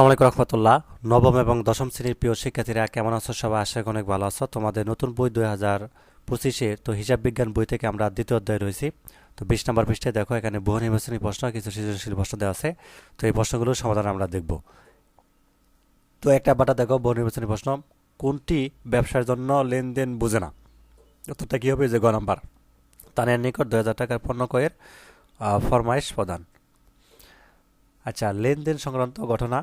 আসসালামাইকুম রহমতুল্লাহ। নবম এবং দশম শ্রেণির প্রিয় শিক্ষার্থীরা, কেমন আছো সবাই? আশা অনেক ভালো আছো। তোমাদের নতুন বই দুই হাজার পঁচিশে তো হিসাব বিজ্ঞান বই থেকে আমরা দ্বিতীয় অধ্যায় রয়েছি। তো বিশ নম্বর পৃষ্ঠায় দেখো, এখানে বহু নির্বাচনী প্রশ্ন, কিছু সৃজনশীল প্রশ্ন দেওয়া আছে। তো এই প্রশ্নগুলোর সমাধান আমরা দেখব। তো একটা বাটা দেখো বহু নির্বাচনী প্রশ্ন, কোনটি ব্যবসার জন্য লেনদেন বুঝে না? উত্তরটা কী হবে? যে গ নাম্বার। তানের নিকট দুই হাজার টাকার পণ্য কয়ের ফরমাইশ প্রদান। আচ্ছা লেনদেন সংক্রান্ত ঘটনা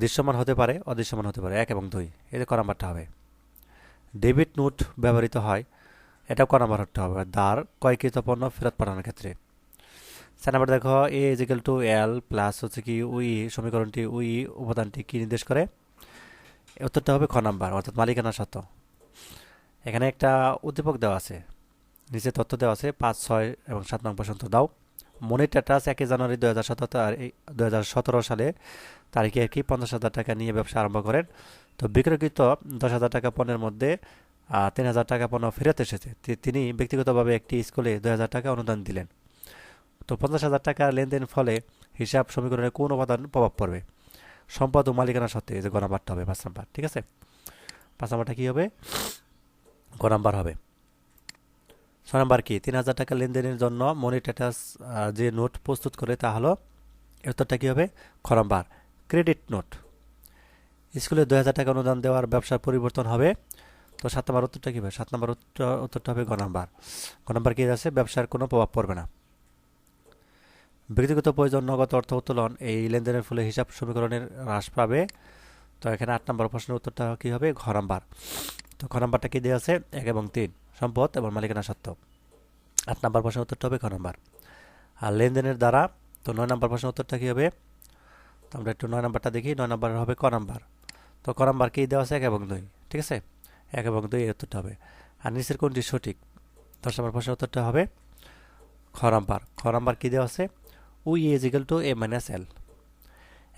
দৃশ্যমান হতে পারে, অদৃশ্যমান হতে পারে, এক এবং দুই। এতে ক নাম্বারটা হবে। ডেবিট নোট ব্যবহৃত হয়, এটাও ক নাম্বার হতে হবে। দ্বার কয়কৃত পণ্য ফেরত পাঠানোর ক্ষেত্রে। চার নাম্বার দেখো A is equal to L plus হচ্ছে কি উই সমীকরণটি উই উপাদানটি কী নির্দেশ করে? উত্তরটা হবে খ নাম্বার, অর্থাৎ মালিকানা সত্ত্ব এখানে একটা উদ্দীপক দেওয়া আছে, নিচে তথ্য দেওয়া আছে, পাঁচ, ছয় এবং সাত নং পর্যন্ত। দাও। মনি টাটাস একই জানুয়ারি দু হাজার সতেরো আর দু হাজার সতেরো সালে তারিখে আর কি পঞ্চাশ হাজার টাকা নিয়ে ব্যবসা আরম্ভ করেন। তো বিক্রয়কৃত দশ হাজার টাকা পণ্যের মধ্যে তিন হাজার টাকা পণ্য ফেরত এসেছে। তিনি ব্যক্তিগতভাবে একটি স্কুলে দুই হাজার টাকা অনুদান দিলেন। তো পঞ্চাশ হাজার টাকা লেনদেন ফলে হিসাব সমীকরণে কোন উপাদান প্রভাব পড়বে? সম্পদ ও মালিকানা সত্ত্বে যে গ নাম্বারটা হবে পাঁচ নাম্বার, ঠিক আছে? পাঁচ নাম্বারটা কী হবে? গ নাম্বার হবে। ছয় নাম্বার কি? তিন হাজার টাকা লেনদেনের জন্য মনি টাটাস আহ, যে নোট প্রস্তুত করে তা হলো উত্তরটা কী হবে? খ নাম্বার ক্রেডিট নোট স্কুলে দুই হাজার টাকা অনুদান দেওয়ার ব্যবসার পরিবর্তন হবে। তো সাত নম্বর উত্তরটা কী হবে? সাত নম্বর উত্তর উত্তরটা হবে গ নাম্বার। গ নাম্বার কী আছে? ব্যবসার কোনো প্রভাব পড়বে না। ব্যক্তিগত প্রয়োজন নগদ অর্থ উত্তোলন এই লেনদেনের ফলে হিসাব সমীকরণের হ্রাস পাবে। তো এখানে আট নম্বর প্রশ্নের উত্তরটা কী হবে? ঘ নাম্বার। তো খ নাম্বারটা কী দেওয়া আছে? এক এবং তিন। সম্পদ এবং মালিকানা সত্ত্ব আট নম্বর প্রশ্নের উত্তরটা হবে খ নাম্বার? আর লেনদেনের দ্বারা তো নয় নম্বর প্রশ্নের উত্তরটা কী হবে? তো আমরা একটু নয় নাম্বারটা দেখি, নয় নাম্বার হবে ক নাম্বার? তো ক নাম্বার কী দেওয়া আছে? এক এবং দুই, ঠিক আছে? এক এবং দুই এর উত্তরটা হবে। আর নিচের কোনটি সঠিক? দশ নম্বর প্রশ্নের উত্তরটা হবে খ নাম্বার। খ নাম্বার কী দেওয়া আছে? E is equal to A minus L.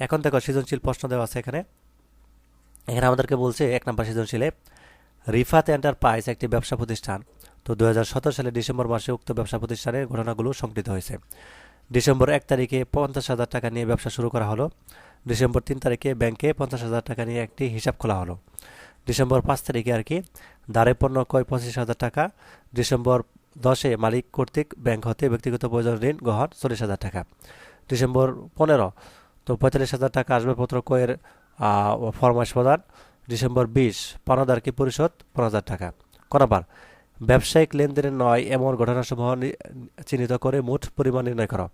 এখন দেখো সৃজনশীল প্রশ্ন দেওয়া আছে এখানে। এখানে আমাদেরকে বলছে এক নম্বর সৃজনশীলে রিফাত এন্টারপ্রাইজ একটি ব্যবসা প্রতিষ্ঠান। তো দু সালে ডিসেম্বর মাসে উক্ত ব্যবসা প্রতিষ্ঠানের ঘটনাগুলো সংকলিত হয়েছে। ডিসেম্বর এক তারিখে পঞ্চাশ হাজার টাকা নিয়ে ব্যবসা শুরু করা হলো। ডিসেম্বর তিন তারিখে ব্যাংকে পঞ্চাশ হাজার টাকা নিয়ে একটি হিসাব খোলা হলো। ডিসেম্বর পাঁচ তারিখে আর কি দাঁড়ে পণ্য ক্রয় পঁচিশ হাজার টাকা। ডিসেম্বর দশে মালিক কর্তৃক ব্যাংক হতে ব্যক্তিগত প্রয়োজন ঋণ গ্রহণ চল্লিশ হাজার টাকা। ডিসেম্বর পনেরো, তো পঁয়তাল্লিশ হাজার টাকা আসবাবপত্র ক্রয়ের ফরমাইশ প্রদান। ডিসেম্বর বিশ পাওনাদারকে পরিশোধ পনেরো হাজার টাকা। করাবার, ব্যবসায়িক লেনদেনের নয়, এমন ঘটনাসমূহ চিহ্নিত করে মোট পরিমাণ নির্ণয় করো।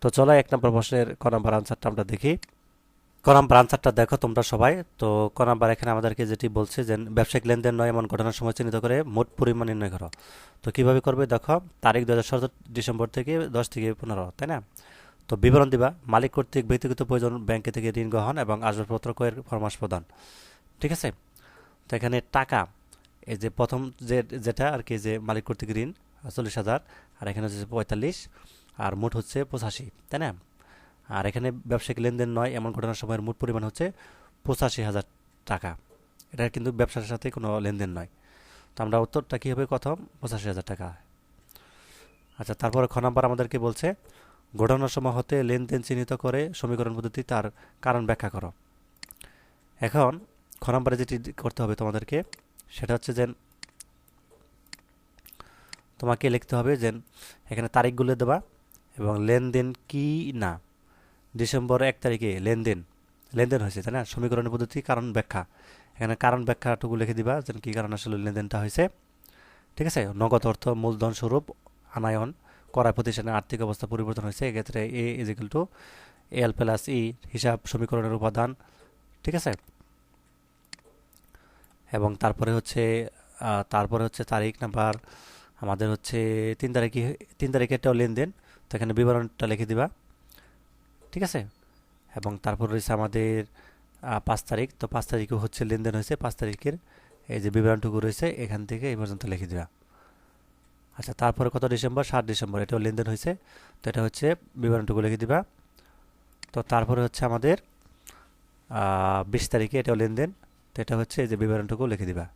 তো চলো, এক নম্বর প্রশ্নের ক নম্বর আনসারটা আমরা দেখি। ক নম্বর আনসারটা দেখো তোমরা সবাই। তো ক এখানে আমাদেরকে যেটি বলছে যে, ব্যবসায়িক লেনদেন নয়, এমন ঘটনার সময় চিহ্নিত করে মোট পরিমাণ নির্ণয় করো। তো কীভাবে করবে দেখো, তারিখ দু হাজার সতেরো ডিসেম্বর থেকে দশ থেকে পনেরো, তাই না? তো বিবরণ দিবা, মালিক কর্তৃক ব্যক্তিগত প্রয়োজন, ব্যাংকে থেকে ঋণ গ্রহণ এবং আসবাবপত্র ক্রয়ের ফরমাস প্রদান। ঠিক আছে? তো এখানে টাকা, এই যে প্রথম যে, যেটা আর কি, যে মালিক কর্তৃক ঋণ, চল্লিশ হাজার, আর এখানে হচ্ছে পঁয়তাল্লিশ, আর মোট হচ্ছে পঁচাশি, তাই না? আর এখানে ব্যবসায়িক লেনদেন নয়, এমন ঘটনার সময়ের মোট পরিমাণ হচ্ছে পঁচাশি হাজার টাকা। এটা কিন্তু ব্যবসার সাথে কোনো লেনদেন নয়। তো আমরা উত্তরটা কী হবে প্রথম পঁচাশি হাজার টাকা। আচ্ছা তারপরে খ নাম্বার আমাদেরকে বলছে, ঘটনার সময় হতে লেনদেন চিহ্নিত করে সমীকরণ পদ্ধতি তার কারণ ব্যাখ্যা করো। এখন খ যেটি করতে হবে তোমাদেরকে, সেটা হচ্ছে যে তোমাকে লিখতে হবে যে এখানে তারিখগুলো দেবা এবং লেনদেন কি না। ডিসেম্বর এক তারিখে লেনদেন লেনদেন হয়েছে, তাই না? সমীকরণের পদ্ধতি, কারণ ব্যাখ্যা। এখানে কারণ ব্যাখ্যাটুকু লিখে দিবা যে কী কারণ আসলে লেনদেনটা হয়েছে। ঠিক আছে? নগদ অর্থ, মূলধন স্বরূপ, আনায়ন করায় প্রতিষ্ঠানের আর্থিক অবস্থা পরিবর্তন হয়েছে, এক্ষেত্রে A is equal to L plus E হিসাব সমীকরণের উপাদান। ঠিক আছে? এবং তারপরে হচ্ছে তারপরে হচ্ছে তারিখ নাম্বার আমাদের হচ্ছে তিন তারিখে, তিন তারিখেরটাও লেনদেন, তো এখানে বিবরণটা লিখে দিবা। ঠিক আছে? এবং তারপর রয়েছে আমাদের পাঁচ তারিখ, তো পাঁচ তারিখে হচ্ছে লেনদেন হয়েছে, পাঁচ তারিখের এই যে বিবরণটুকু রয়েছে, এখান থেকে এই পর্যন্ত লিখে দেওয়া আচ্ছা তারপরে কত ডিসেম্বর? সাত ডিসেম্বর, এটাও লেনদেন হয়েছে, তো এটা হচ্ছে বিবরণটুকু লিখে দিবা। তো তারপরে হচ্ছে আমাদের বিশ তারিখে এটাও লেনদেন তো এটা হচ্ছে এই যে বিবরণটুকু লিখে দিবা।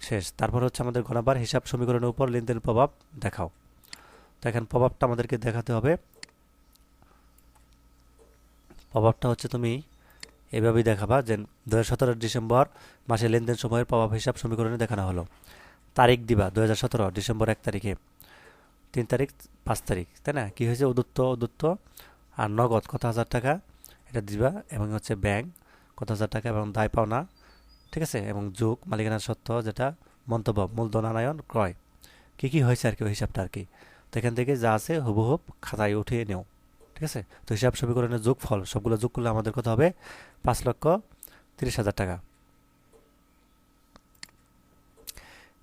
শেষ। তারপর হচ্ছে আমাদের ঘনাবার হিসাব সমীকরণের উপর লেনদেন প্রভাব দেখাও। তো এখানে প্রভাবটা আমাদেরকে দেখাতে হবে। প্রভাবটা হচ্ছে তুমি এভাবেই দেখাবা যে দু হাজার সতেরো ডিসেম্বর মাসে লেনদেন সময়ের প্রভাব হিসাব সমীকরণে দেখানো হলো। তারিখ দিবা, দু হাজার সতেরো, ডিসেম্বর এক তারিখে। তিন তারিখ, পাঁচ তারিখ, তাই না? কী হয়েছে? উদুত্ত উদুত্ত আর নগদ কত হাজার টাকা? এটা দিবা এবং হচ্ছে ব্যাংক কত হাজার টাকা এবং দায় পাওনা ঠিক আছে? এবং যোগ, মালিকানার সত্ত্ব যেটা, মন্তব্য মূলধন আনায়ন ক্রয়। কী কী হয়েছে আর কি ওই হিসাবটা আর কি? তো এখান থেকে যা আছে হুবহুব খাতায় উঠিয়ে নেও, ঠিক আছে? তো হিসাব সমীকরণের যোগ ফল সবগুলো যোগ করলে আমাদের কত হবে? পাঁচ লক্ষ তিরিশ হাজার টাকা।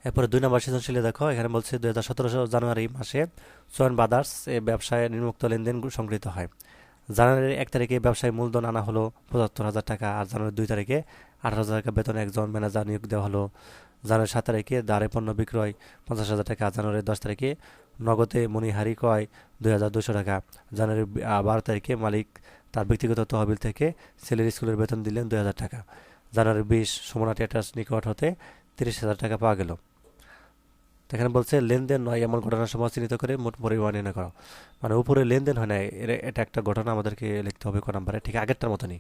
এরপরে দুই নম্বর সৃজনশীলে দেখো, এখানে বলছে দুই হাজার সতেরো জানুয়ারি মাসে চয়ন বাদার্স এ ব্যবসায় নির্মুক্ত লেনদেন সংগৃহীত হয়। জানুয়ারির এক তারিখে ব্যবসায় মূলধন আনা হলো পঁচাত্তর হাজার টাকা আর জানুয়ারির দুই তারিখে আঠারো হাজার টাকা বেতনে একজন ম্যানেজার নিয়োগ দেওয়া হলো। জানুয়ারি সাত তারিখে দাঁড়ে পণ্য বিক্রয় পঞ্চাশ হাজার টাকা, জানুয়ারির দশ তারিখে নগদে মণিহারি ক্রয় দুই হাজার দুশো টাকা। জানুয়ারির বারো তারিখে মালিক তার ব্যক্তিগত তহবিল থেকে ছেলের স্কুলের বেতন দিলেন দুই হাজার টাকা। জানুয়ারির বিশ সুমনা থিয়েটার্স নিকট হতে তিরিশ হাজার টাকা পাওয়া গেল। এখানে বলছে, লেনদেন নয় এমন ঘটনার সময় চিহ্নিত করে মোট পরিমাণ করো। মানে উপরে লেনদেন হয় না এটা একটা ঘটনা আমাদেরকে লিখতে হবে ক নাম্বারে, ঠিক আগেরটার মতনই।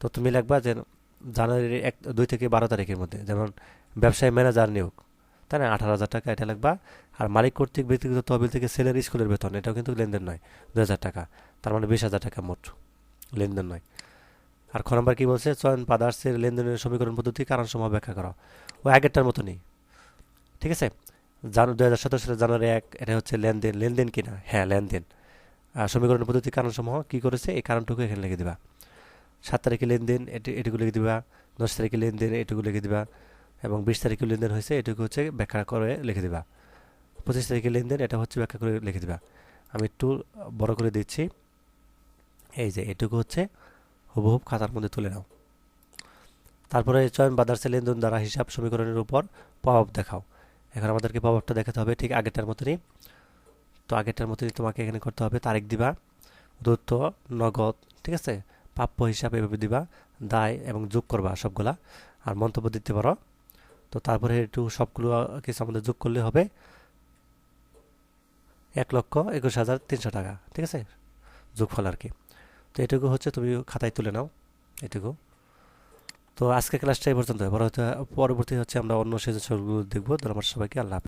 তো তুমি লিখবা যে জানুয়ারির এক, দুই থেকে বারো তারিখের মধ্যে, যেমন ব্যবসায়ী ম্যানেজার নিয়োগ, তাই না? আঠারো হাজার টাকা এটা লিখবা। আর মালিক কর্তৃক ব্যক্তিগত তহবিল থেকে ছেলের স্কুলের বেতন, এটাও কিন্তু লেনদেন নয় দু হাজার টাকা। তার মানে বিশ হাজার টাকা মোট, লেনদেন নয়। আর খ নম্বর কী বলছে? চয়ন পাদার্সের লেনদেনের সমীকরণ পদ্ধতি কারণ সময় ব্যাখ্যা করা। ও আগেরটার মতনই, ঠিক আছে? জানু দু হাজার সতেরো জানুয়ারি এক, এটা হচ্ছে লেনদেন লেনদেন কিনা? হ্যাঁ লেনদেন। আর সমীকরণ পদ্ধতি কারণসমূহ কী করেছে? এই কারণটুকু এখানে লিখে দিবা। সাত তারিখে লেনদেন, এটি এটুকু লিখে দিবা। দশ তারিখে লেনদেন, এটুকু লিখে দিবা। এবং বিশ তারিখে লেনদেন হয়েছে, এটুকু হচ্ছে ব্যাখ্যা করে লিখে দিবা। পঁচিশ তারিখে লেনদেন, এটা হচ্ছে ব্যাখ্যা করে লিখে দিবা। আমি একটু বড় করে দিচ্ছি। এই যে, এটুকু হচ্ছে হুবহুব খাতার মধ্যে তুলে নাও। তারপরে চয়ন বাদার্সের লেনদেন দ্বারা হিসাব সমীকরণের উপর প্রভাব দেখাও। এখন আমাদেরকে প্রভাবটা দেখাতে হবে ঠিক আগেরটার মতনই। তো আগেরটার মতনই তোমাকে এখানে করতে হবে, তারিখ দিবা দত্ত নগদ, ঠিক আছে? প্রাপ্য হিসাব এভাবে দিবা, দায় এবং যোগ করবা সবগুলা, আর মন্তব্য দিতে পারো। তো তারপরে একটু সবগুলো কিছু আমাদের যোগ করলে হবে এক লক্ষ একুশ হাজার তিনশো টাকা, ঠিক আছে? যোগফল আর কি। তো এটুকু হচ্ছে তুমি খাতায় তুলে নাও, এটুকু। তো আজকে ক্লাসটা এই পর্যন্ত পরবর্তী হচ্ছে আমরা অন্য সেজনগুলো দেখব। তাহলে আমার সবাইকে। আল্লাহ